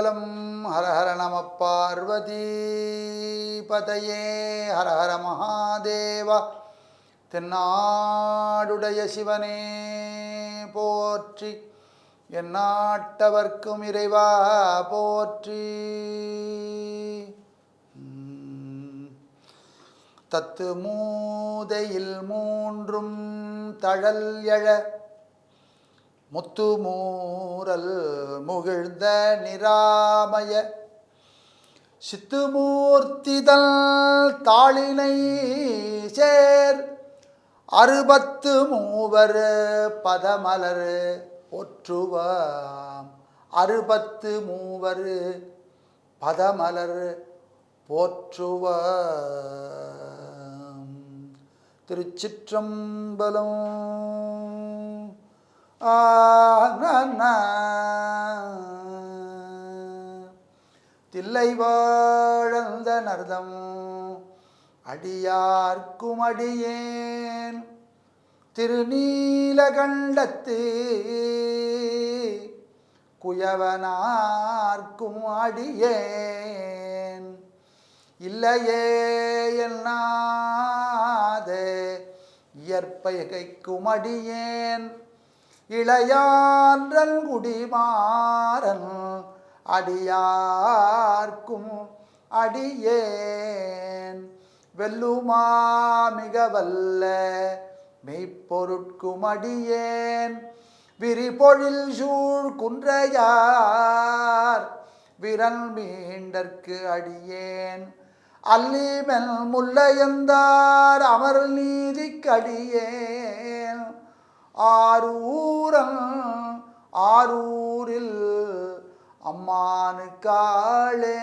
மங்களம் ஹரஹர நம பார்வதி பதையே. ஹரஹர ஹர மகாதேவா. தென்னாடுடைய சிவனே போற்றி. எந்நாட்டவர்க்கும் இறைவா போற்றி. தத்து மூதையில் மூன்றும் தழல் எழ. முத்துமூரல் முகிழ்ந்த நிராமய. சித்துமூர்த்திதல் தாளினை சேர். அறுபத்து மூவர் பதமலர் போற்றுவாம். அறுபத்து மூவர் பதமலர் போற்றுவ திருச்சிற்றம்பலம் தில்லை வாழந்த நர்தம் அடியார்க்கும் அடியேன் திருநீலகண்டத்து. குயவனார்க்கும் அடியேன் இல்லையே என்னாதே. இயற்பயகைக்கும் அடியேன் இளையான்றன் குடிமாறன் அடியார்க்கும் அடியேன். வெல்லுமா மிக வல்ல மெய்ப்பொருட்கும் அடியேன். விரிபொழில் சூழ் குன்றையார் விரல் மீண்டற்கு அடியேன். அல்லிமெல் முல்லையந்தார் அமர் நீதிக்கடியேன் ஆரூரம் ஆரூரில் அம்மானு காளே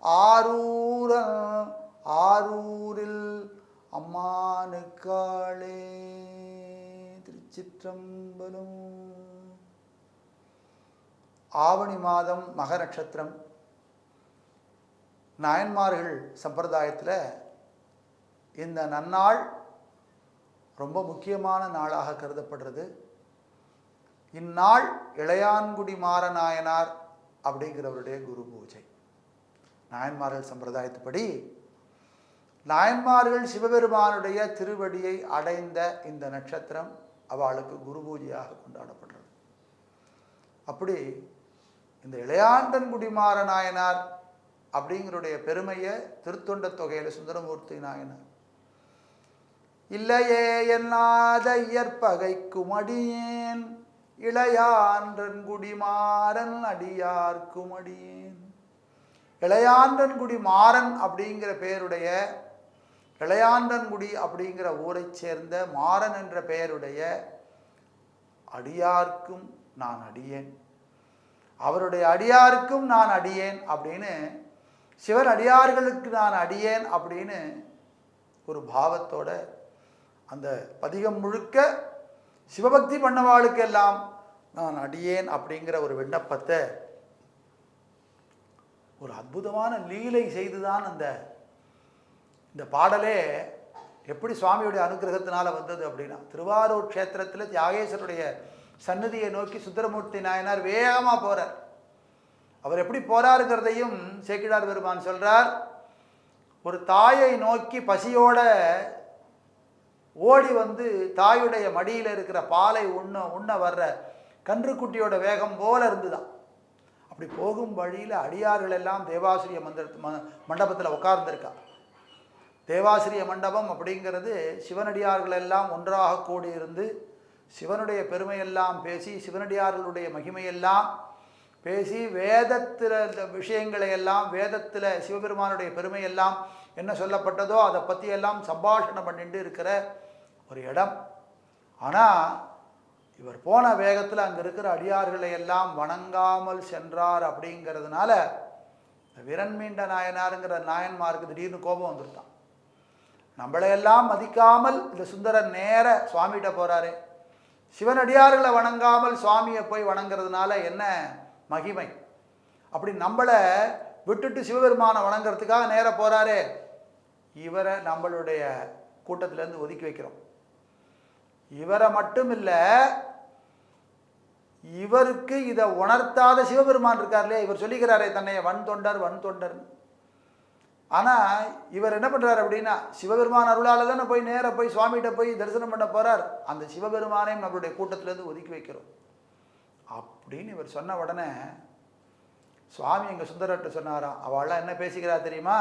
ஆரூரம் ஆரூரில் அம்மானு காளே திருச்சிற்றம்பலம். ஆவணி மாதம் மக நட்சத்திரம் நாயன்மார்கள் சம்பிரதாயத்தில் இந்த நன்னாள் ரொம்ப முக்கியமான நாளாக கருதப்படுறது. இந்நாள் இளையான்குடி மாறநாயனார் அப்படிங்கிறவருடைய குரு பூஜை. நாயன்மார்கள் சம்பிரதாயத்துப்படி நாயன்மார்கள் சிவபெருமானுடைய திருவடியை அடைந்த இந்த நட்சத்திரம் அவளுக்கு குரு பூஜையாக கொண்டாடப்படுறது. அப்படி இந்த இளையாண்டன் குடிமாற நாயனார் அப்படிங்கிறடைய பெருமையை திருத்தொண்ட தொகையில் சுந்தரமூர்த்தி நாயனார் இல்லையே என்னாத இயற்பகைக்கும் அடியேன் இளையான்றன் குடிமாறன் அடியார்க்கும் அடியேன் இளையான்றன்குடி மாறன் அப்படிங்கிற பெயருடைய இளையாண்டன்குடி அப்படிங்கிற ஊரைச் சேர்ந்த மாறன் என்ற பெயருடைய அடியார்க்கும் நான் அடியேன். அவருடைய அடியாருக்கும் நான் அடியேன் அப்படின்னு சிவன் அடியார்களுக்கு நான் அடியேன் அப்படின்னு ஒரு பாவத்தோட அந்த பதிகம் முழுக்க சிவபக்தி பண்ணவாளுக்கெல்லாம் நான் அடியேன் அப்படிங்கிற ஒரு விண்ணப்பத்தை ஒரு அற்புதமான லீலை செய்துதான் அந்த இந்த பாடலே எப்படி சுவாமியுடைய அனுகிரகத்தினால வந்தது அப்படின்னா திருவாரூர் க்ஷேத்திரத்தில் தியாகேஸ்வருடைய சன்னதியை நோக்கி சுந்தரமூர்த்தி நாயனார் வேகமாக போகிறார் அவர் எப்படி போறாருங்கிறதையும் சேக்கிடார் பெருமான் சொல்றார். ஒரு தாயை நோக்கி பசியோட ஓடி வந்து தாயுடைய மடியில் இருக்கிற பாலை உண்ண உண்ண வர்ற கன்றுக்குட்டியோட வேகம் போல இருந்துதான். அப்படி போகும் வழியில் அடியார்கள் எல்லாம் தேவாசிரிய மந்திர ம மண்டபத்தில் உட்கார்ந்துருக்கா. தேவாசிரிய மண்டபம் அப்படிங்கிறது சிவனடியார்கள் எல்லாம் ஒன்றாக கூடியிருந்து சிவனுடைய பெருமையெல்லாம் பேசி சிவனடியார்களுடைய மகிமையெல்லாம் பேசி வேதத்தில் இந்த விஷயங்களை எல்லாம் வேதத்தில் சிவபெருமானுடைய பெருமையெல்லாம் என்ன சொல்லப்பட்டதோ அதை பற்றியெல்லாம் சம்பாஷணம் பண்ணிட்டு இருக்கிற ஒரு இடம். ஆனால் இவர் போன வேகத்தில் அங்கே இருக்கிற அடியார்களை எல்லாம் வணங்காமல் சென்றார் அப்படிங்கிறதுனால இந்த விரண்மீண்ட நாயனாருங்கிற நாயன்மாருக்கு திடீர்னு கோபம் வந்துருந்தான் நம்மளையெல்லாம் மதிக்காமல் இந்த சுந்தரன் நேர சுவாமிகிட்ட போகிறாரு சிவனடியார்களை வணங்காமல் சுவாமியை போய் வணங்குறதுனால என்ன மகிமை? அப்படி நம்மளை விட்டுட்டு சிவபெருமானை வணங்குறதுக்காக நேர போகிறாரே இவரை நம்மளுடைய கூட்டத்திலேருந்து ஒதுக்கி வைக்கிறோம். இவரை மட்டும் இல்லை இவருக்கு இதை உணர்த்தாத சிவபெருமான் இருக்கார்லே இவர் சொல்லிக்கிறாரே தன்னை வன் தொண்டர் வன் தொண்டர் ஆனால் இவர் என்ன பண்ணுறாரு அப்படின்னா சிவபெருமான் அருளால் தானே போய் நேராக போய் சுவாமிகிட்ட போய் தரிசனம் பண்ண போகிறார் அந்த சிவபெருமானையும் நம்மளுடைய கூட்டத்திலேருந்து ஒதுக்கி வைக்கிறோம். அப்படின்னு இவர் சொன்ன உடனே சுவாமி எங்கள் சுந்தரர்கிட்ட சொன்னாராம் அவள்லாம் என்ன பேசிக்கிறா தெரியுமா?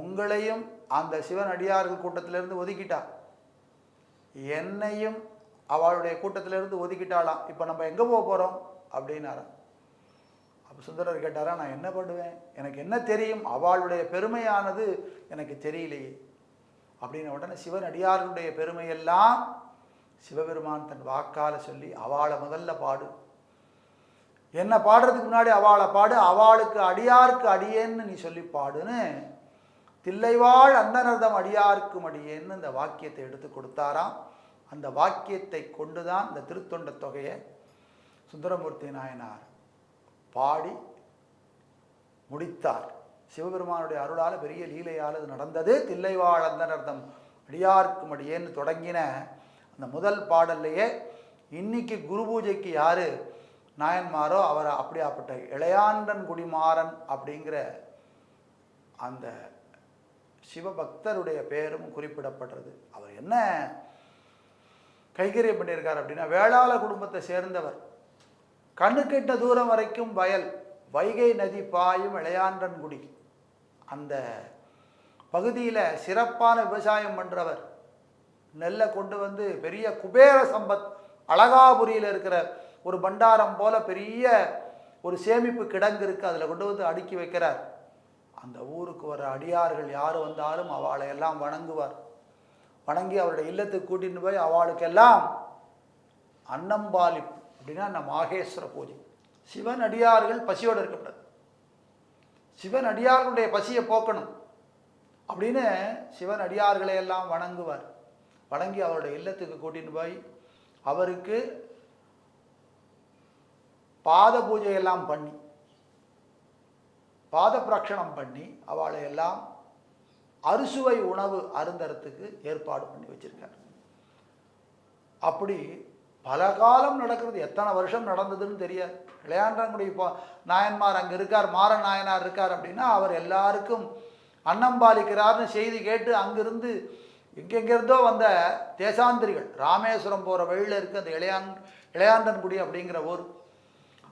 உங்களையும் அந்த சிவன் அடியார்கள் கூட்டத்திலேருந்து ஒதுக்கிட்டா. என்னையும் அவளுடைய கூட்டத்திலிருந்து ஒதுக்கிட்டாளாம். இப்போ நம்ம எங்கே போக போகிறோம் அப்படின்னாராம். அப்போ சுந்தரர் கேட்டாரா நான் என்ன பண்ணுவேன்? எனக்கு என்ன தெரியும்? அவளுடைய பெருமையானது எனக்கு தெரியலையே. அப்படின்ன உடனே சிவன் அடியார்களுடைய பெருமையெல்லாம் சிவபெருமான் தன் வாக்கால சொல்லி அவளை முதல்ல பாடு. என்ன பாடுறதுக்கு முன்னாடி அவளை பாடு. அவளுக்கு அடியாருக்கு அடியேன்னு நீ சொல்லி பாடுன்னு தில்லைவாழ் அந்தனர்தம் அடியார்க்கும் அடியேன்னு இந்த வாக்கியத்தை எடுத்து கொடுத்தாராம். அந்த வாக்கியத்தை கொண்டுதான் இந்த திருத்தொண்ட தொகையை சுந்தரமூர்த்தி நாயனார் பாடி முடித்தார். சிவபெருமானுடைய அருளால் பெரிய லீலையால் அது நடந்தது. தில்லைவாழ் அந்தனர்தம் அடியார்க்கும் அடியேன்னு தொடங்கின அந்த முதல் பாடல்லையே இன்னைக்கு குரு பூஜைக்கு யார் நாயன்மாரோ அவர் அப்படியாப்பட்ட இளையாண்டன் குடிமாறன் அப்படிங்கிற அந்த சிவபக்தருடைய பெயரும் குறிப்பிடப்படுறது அவர் என்ன கைகரியம் பண்ணியிருக்கார் அப்படின்னா வேளாள குடும்பத்தை சேர்ந்தவர். கண்ணுக்கெட்ட தூரம் வரைக்கும் வயல் வைகை நதி பாயும் இளையான்றன்குடி அந்த பகுதியில் சிறப்பான விவசாயம் பண்ணுறவர் நெல்லை கொண்டு வந்து பெரிய குபேர சம்பத் அழகாபுரியில் இருக்கிற ஒரு பண்டாரம் போல பெரிய ஒரு சேமிப்பு கிடங்கு இருக்குது அதில் கொண்டு வந்து அடுக்கி வைக்கிறார். அந்த ஊருக்கு வர அடியார்கள் யார் வந்தாலும் அவளை எல்லாம் வணங்குவார். வணங்கி அவருடைய இல்லத்துக்கு கூட்டின்னு போய் அவளுக்கெல்லாம் அன்னம்பாலிப்பு அப்படின்னா அந்த மாகேஸ்வர பூஜை. சிவன் அடியார்கள் பசியோடு இருக்கக்கூடாது. சிவன் அடியார்களுடைய பசியை போக்கணும். அப்படின்னு சிவன் அடியார்களை எல்லாம் வணங்குவார். வணங்கி அவருடைய இல்லத்துக்கு கூட்டின்னு போய் அவருக்கு பாத பூஜையெல்லாம் பண்ணி பாத பிரக்ஷணம் பண்ணி அவளை எல்லாம் அறுசுவை உணவு அருந்தறத்துக்கு ஏற்பாடு பண்ணி வச்சிருக்கார். அப்படி பல காலம் நடக்கிறது. எத்தனை வருஷம் நடந்ததுன்னு தெரியாது. இளையாண்டங்குடி இப்போ நாயன்மார் அங்கே இருக்கார் மாறன் நாயனார் இருக்கார் அப்படின்னா அவர் எல்லாருக்கும் அன்னம் பாலிக்கிறார்னு செய்தி கேட்டு அங்கிருந்து எங்கெங்கிருந்தோ வந்த தேசாந்திரிகள் ராமேஸ்வரம் போகிற வழியில் இருக்க அந்த இளையான் இளையாண்டன்குடி அப்படிங்கிற ஊர்.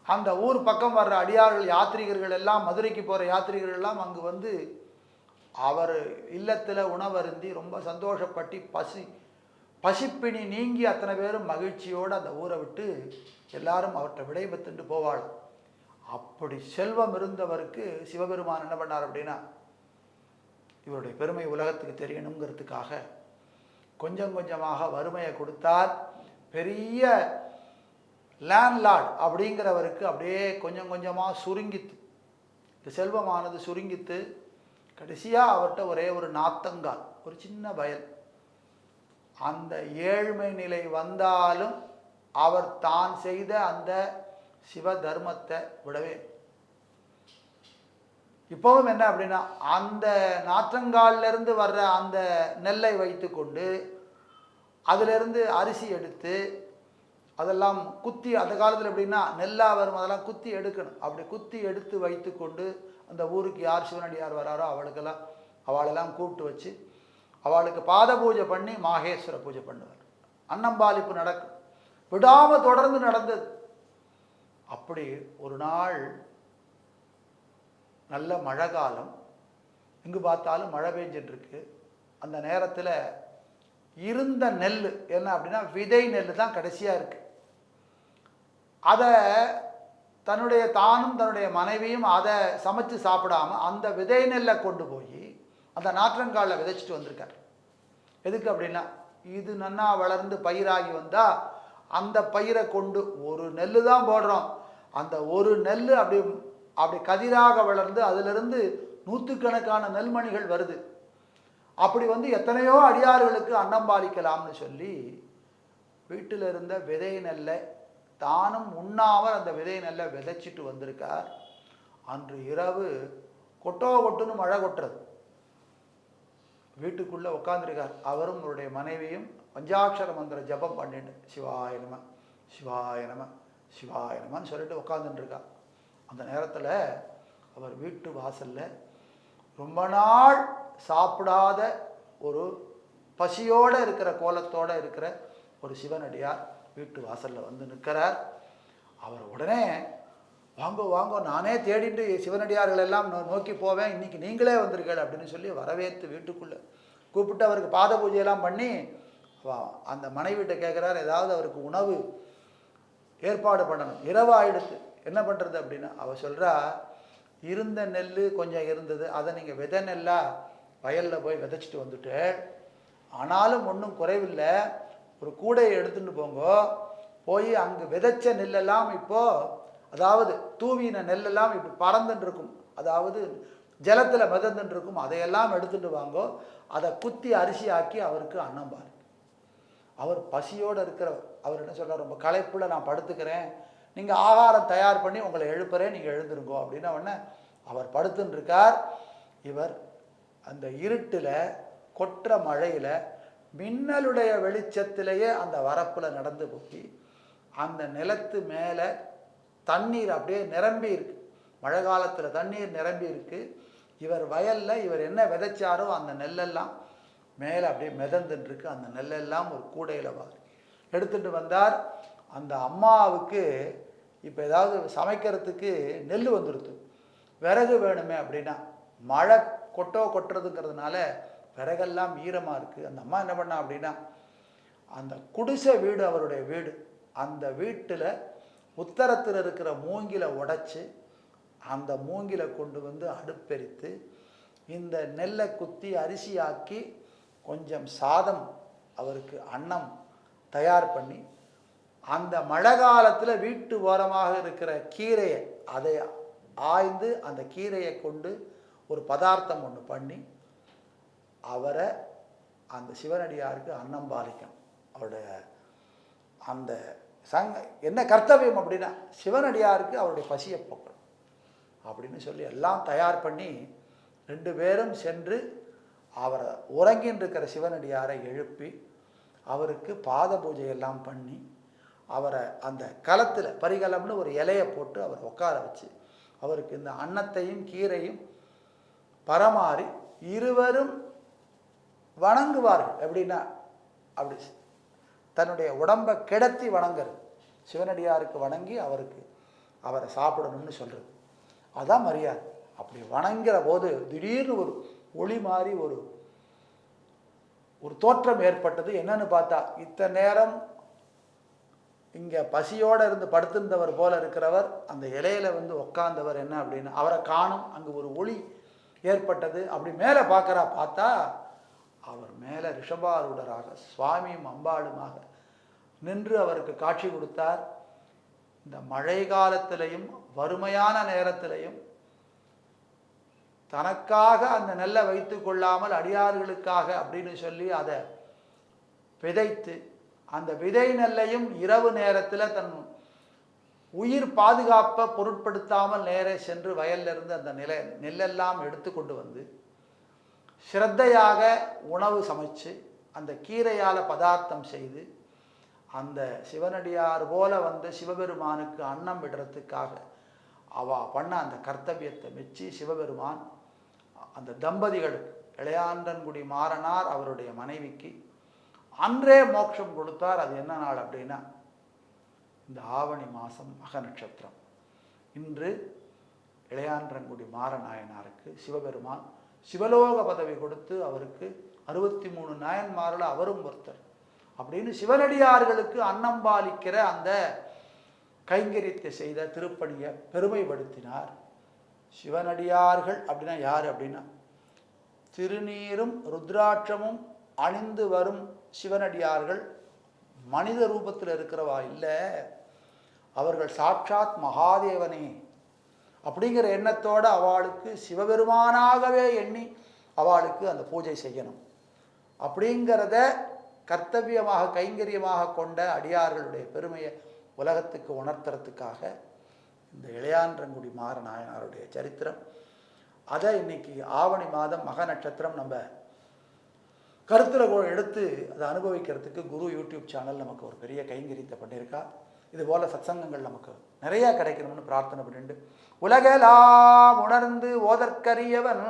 அந்த ஊர் பக்கம் வர்ற அடியார்கள் யாத்ரீகர்கள் எல்லாம் மதுரைக்கு போகிற யாத்ரீகர்கள் எல்லாம் அங்கு வந்து அவர் இல்லத்தில் உணவருந்தி ரொம்ப சந்தோஷப்பட்டு பசி பசிப்பிணி நீங்கி அத்தனை பேரும் மகிழ்ச்சியோடு அந்த ஊரை விட்டு எல்லாரும் அவர்கிட்ட விடைபெற்றுண்டு போவாள். அப்படி செல்வம் இருந்தவருக்கு சிவபெருமான் என்ன பண்ணார் அப்படின்னா இவருடைய பெருமை உலகத்துக்கு தெரியணுங்கிறதுக்காக கொஞ்சம் கொஞ்சமாக வறுமையை கொடுத்தார். பெரிய லேண்ட்லார்ட் அப்படிங்கிறவருக்கு அப்படியே கொஞ்சம் கொஞ்சமாக சுருங்கித்து இந்த செல்வமானது சுருங்கித்து கடைசியாக அவர்கிட்ட ஒரே ஒரு நாத்தங்கால் ஒரு சின்ன பயல் அந்த ஏழ்மை நிலை வந்தாலும் அவர் தான் செய்த அந்த சிவ தர்மத்தை விடவே. இப்போவும் என்ன அப்படின்னா அந்த நாற்றங்கால்ல இருந்து வர்ற அந்த நெல்லை வைத்துக்கொண்டு அதிலிருந்து அரிசி எடுத்து அதெல்லாம் குத்தி அந்த காலத்தில் எப்படின்னா நெல்லா வரும் அதெல்லாம் குத்தி எடுக்கணும். அப்படி குத்தி எடுத்து வைத்து கொண்டு அந்த ஊருக்கு யார் சிவனடியார் வராரோ அவளுக்கெல்லாம் அவளெல்லாம் கூப்பிட்டு வச்சு அவளுக்கு பாத பூஜை பண்ணி மாகேஸ்வர பூஜை பண்ணுவார். அன்னம்பாலிப்பு நடக்கும். விடாமல் தொடர்ந்து நடந்தது. அப்படி ஒரு நாள் நல்ல மழை காலம். எங்கு பார்த்தாலும் மழை பெஞ்சிட்டு இருக்கு அந்த நேரத்தில் இருந்த நெல் என்ன அப்படின்னா விதை நெல் தான் கடைசியாக இருக்குது அதை தன்னுடைய தானும் தன்னுடைய மனைவியும் அதை சமைச்சு சாப்பிடாம அந்த விதை நெல்லை கொண்டு போய் அந்த நாற்றங்காலில் விதைச்சிட்டு வந்திருக்கார். எதுக்கு அப்படின்னா இது நன்னா வளர்ந்து பயிராகி வந்தால் அந்த பயிரை கொண்டு ஒரு நெல் தான் போடுறோம். அந்த ஒரு நெல் அப்படி அப்படி கதிராக வளர்ந்து அதிலிருந்து நூற்றுக்கணக்கான நெல்மணிகள் வருது. அப்படி வந்து எத்தனையோ அடியார்களுக்கு அன்னம்பாலிக்கலாம்னு சொல்லி வீட்டில் இருந்த விதை நெல்லை தானும் உண்ணாமல் அந்த விதையை நல்லா விதைச்சிட்டு வந்திருக்கார். அன்று இரவு கொட்டோ கொட்டுன்னு மழை கொட்டுறது. வீட்டுக்குள்ளே உட்காந்துருக்கார் அவரும் அவருடைய மனைவியும் பஞ்சாட்சர மந்திர ஜபம் பண்ணிட்டு சிவாய நம சிவாய நம சிவாய நமன்னு சொல்லிட்டு உட்காந்துட்டு அந்த நேரத்தில் அவர் வீட்டு வாசல்ல ரொம்ப நாள் சாப்பிடாத ஒரு பசியோடு இருக்கிற கோலத்தோட இருக்கிற ஒரு சிவனடியார் வீட்டு வாசலில் வந்து நிற்கிறார். அவர் உடனே வாங்கோ வாங்கோ நானே தேடிட்டு சிவனடியார்கள் எல்லாம் நோ- நோக்கி போவேன். இன்னைக்கு நீங்களே வந்திருக்கீங்க அப்படின்னு சொல்லி வரவேற்று வீட்டுக்குள்ளே கூப்பிட்டு அவருக்கு பாத பூஜையெல்லாம் பண்ணி அந்த மனைவிட்ட கேட்குறாரு ஏதாவது அவருக்கு உணவு ஏற்பாடு பண்ணணும். இரவு ஆயிடுத்து. என்ன பண்ணுறது அப்படின்னா அவர் சொல்கிறா இருந்த நெல் கொஞ்சம் இருந்தது. அதை நீங்கள் விதை நெல்லாக வயலில் போய் விதைச்சிட்டு வந்துட்டு ஆனாலும் ஒன்றும் குறைவில்லை. ஒரு கூடையை எடுத்துட்டு போங்க. போய் அங்கே விதைச்ச நெல்லெல்லாம் இப்போ அதாவது தூவின நெல்லெல்லாம் இப்படி பறந்துட்டு இருக்கும். அதாவது ஜலத்தில் மிதந்துட்டு இருக்கும். அதையெல்லாம் எடுத்துட்டு வாங்கோ. அதை குத்தி அரிசி ஆக்கி அவருக்கு அன்னம் பாரு. அவர் பசியோடு இருக்கிறவர். அவர் என்ன சொல்றார்? ரொம்ப களைப்புல நான் படுத்துக்கிறேன். நீங்கள் ஆகாரம் தயார் பண்ணி உங்களை எழுப்புறேன் நீங்கள் எழுந்துருங்கோ அப்படின்னா உடனே அவர் படுத்துன்னு இருக்கார். இவர் அந்த இருட்டில் கொற்ற மழையில் மின்னலுடைய வெளிச்சத்திலேயே அந்த வரப்பில் நடந்து போய் அந்த நிலத்து மேலே தண்ணீர் அப்படியே நிரம்பி இருக்கு. மழை காலத்தில் தண்ணீர் நிரம்பி இருக்கு. இவர் வயல்ல இவர் என்ன விதைச்சாரோ அந்த நெல்லெல்லாம் மேலே அப்படியே மிதந்துட்டு இருக்கு அந்த நெல்லெல்லாம் ஒரு கூடையில் வாரி. எடுத்துட்டு வந்தார். அந்த அம்மாவுக்கு இப்போ ஏதாவது சமைக்கிறதுக்கு நெல் வந்துடுது விறகு வேணுமே அப்படின்னா மழை கொட்டோ கொட்டுறதுங்கிறதுனால விறகெல்லாம் ஈரமாக இருக்குது அந்த அம்மா என்ன பண்ணா அப்படின்னா அந்த குடிசை வீடு அவருடைய வீடு. அந்த வீட்டில் உத்தரத்தில் இருக்கிற மூங்கில உடைச்சி அந்த மூங்கில கொண்டு வந்து அடுப்பெரித்து இந்த நெல்லை குத்தி அரிசியாக்கி கொஞ்சம் சாதம் அவருக்கு அன்னம் தயார் பண்ணி அந்த மழை காலத்தில் வீட்டு ஓரமாக இருக்கிற கீரையை அதை ஆய்ந்து அந்த கீரையை கொண்டு ஒரு பதார்த்தம் ஒன்று பண்ணி அவரை அந்த சிவனடியாருக்கு அன்னம் பாலிக்கணும் அவருடைய அந்த சங்க என்ன கர்த்தவியம் அப்படின்னா சிவனடியாருக்கு அவருடைய பசியை போக்கணும். அப்படின்னு சொல்லி எல்லாம் தயார் பண்ணி ரெண்டு பேரும் சென்று அவரை உறங்கின்னு இருக்கிற சிவனடியாரை எழுப்பி அவருக்கு பாத பூஜை எல்லாம் பண்ணி அவரை அந்த களத்தில் பரிகலம்னு ஒரு இலையை போட்டு அவரை உட்கார வச்சு அவருக்கு இந்த அன்னத்தையும் கீரையும் பரமாறி இருவரும் வணங்குவார்கள். எப்படின்னா அப்படி தன்னுடைய உடம்பை கிடத்தி வணங்குறது. சிவனடியாருக்கு வணங்கி அவருக்கு அவரை சாப்பிடணும்னு சொல்கிறது அதான் மரியாதை. அப்படி வணங்குற போது திடீர்னு ஒரு ஒளி மாதிரி ஒரு ஒரு தோற்றம் ஏற்பட்டது. என்னன்னு பார்த்தா இத்தனை நேரம் இங்கே பசியோடு இருந்து படுத்திருந்தவர் போல இருக்கிறவர் அந்த இலையில வந்து உக்காந்தவர் என்ன அப்படின்னு அவரை காணும் அங்கே ஒரு ஒளி ஏற்பட்டது. அப்படி மேலே பார்க்கறா பார்த்தா அவர் மேலே ரிஷபாரூடராக சுவாமியும் அம்பாளுமாக நின்று அவருக்கு காட்சி கொடுத்தார். இந்த மழை காலத்திலையும் வறுமையான நேரத்திலையும் தனக்காக அந்த நெல்லை வைத்து கொள்ளாமல் அடியார்களுக்காக அப்படின்னு சொல்லி அதை விதைத்து அந்த விதை நெல்லையும் இரவு நேரத்தில் தன் உயிர் பாதுகாப்பை பொருட்படுத்தாமல் நேரே சென்று வயல்லிருந்து அந்த நிலை நெல்லெல்லாம் எடுத்து கொண்டு வந்து ஸ்ரத்தையாக உணவு சமைச்சு அந்த கீரையால் பதார்த்தம் செய்து அந்த சிவனடியார் போல வந்து சிவபெருமானுக்கு அன்னம் விடுறதுக்காக அவ பண்ண அந்த கர்த்தவியத்தை மெச்சி சிவபெருமான் அந்த தம்பதிகளுக்கு இளையாண்டன்குடி மாறனார் அவருடைய மனைவிக்கு அன்றே மோட்சம் கொடுத்தார். அது என்ன நாள் அப்படின்னா இந்த ஆவணி மாதம் மக நட்சத்திரம். இன்று இளையான்றங்குடி மாறநாயனாருக்கு சிவபெருமான் சிவலோக பதவி கொடுத்து அவருக்கு அறுபத்தி மூணு நாயன்மாரில் அவரும் ஒருத்தர். அப்படின்னு சிவனடியார்களுக்கு அன்னம்பாலிக்கிற அந்த கைங்கரியத்தை செய்த திருப்பணியை பெருமைப்படுத்தினார் சிவனடியார்கள் அப்படின்னா யார் அப்படின்னா? திருநீரும் ருத்ராட்சமும் அணிந்து வரும் சிவனடியார்கள் மனித ரூபத்தில் இருக்கிறவா இல்லை? அவர்கள் சாட்சாத் மகாதேவனே அப்படிங்கிற எண்ணத்தோடு அவளுக்கு சிவபெருமானாகவே எண்ணி அவளுக்கு அந்த பூஜை செய்யணும். அப்படிங்கிறத கர்த்தவியமாக கைங்கரியமாக கொண்ட அடியார்களுடைய பெருமையை உலகத்துக்கு உணர்த்துறதுக்காக இந்த இளையான்றங்குடி மாற நாயனாருடைய சரித்திரம். அதை இன்னைக்கு ஆவணி மாதம் மக நட்சத்திரம் நம்ம கருத்துல எடுத்து அதை அனுபவிக்கிறதுக்கு குரு யூடியூப் சேனல் நமக்கு ஒரு பெரிய கைங்கரியத்தை பண்ணியிருக்கா. இது போல சத்சங்கங்கள் நமக்கு நிறைய கிடைக்கணும்னு பிரார்த்தனை பண்ணிட்டு உலகெலாம் உணர்ந்து ஓதற்கரியவன்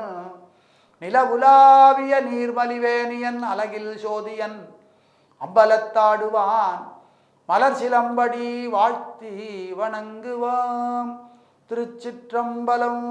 நில உலாவிய நீர்மலிவேணியன் அலகில் சோதியன் அம்பலத்தாடுவான் மலர் சிலம்படி வாழ்த்தி வணங்குவாம் திருச்சிற்றம்பலம்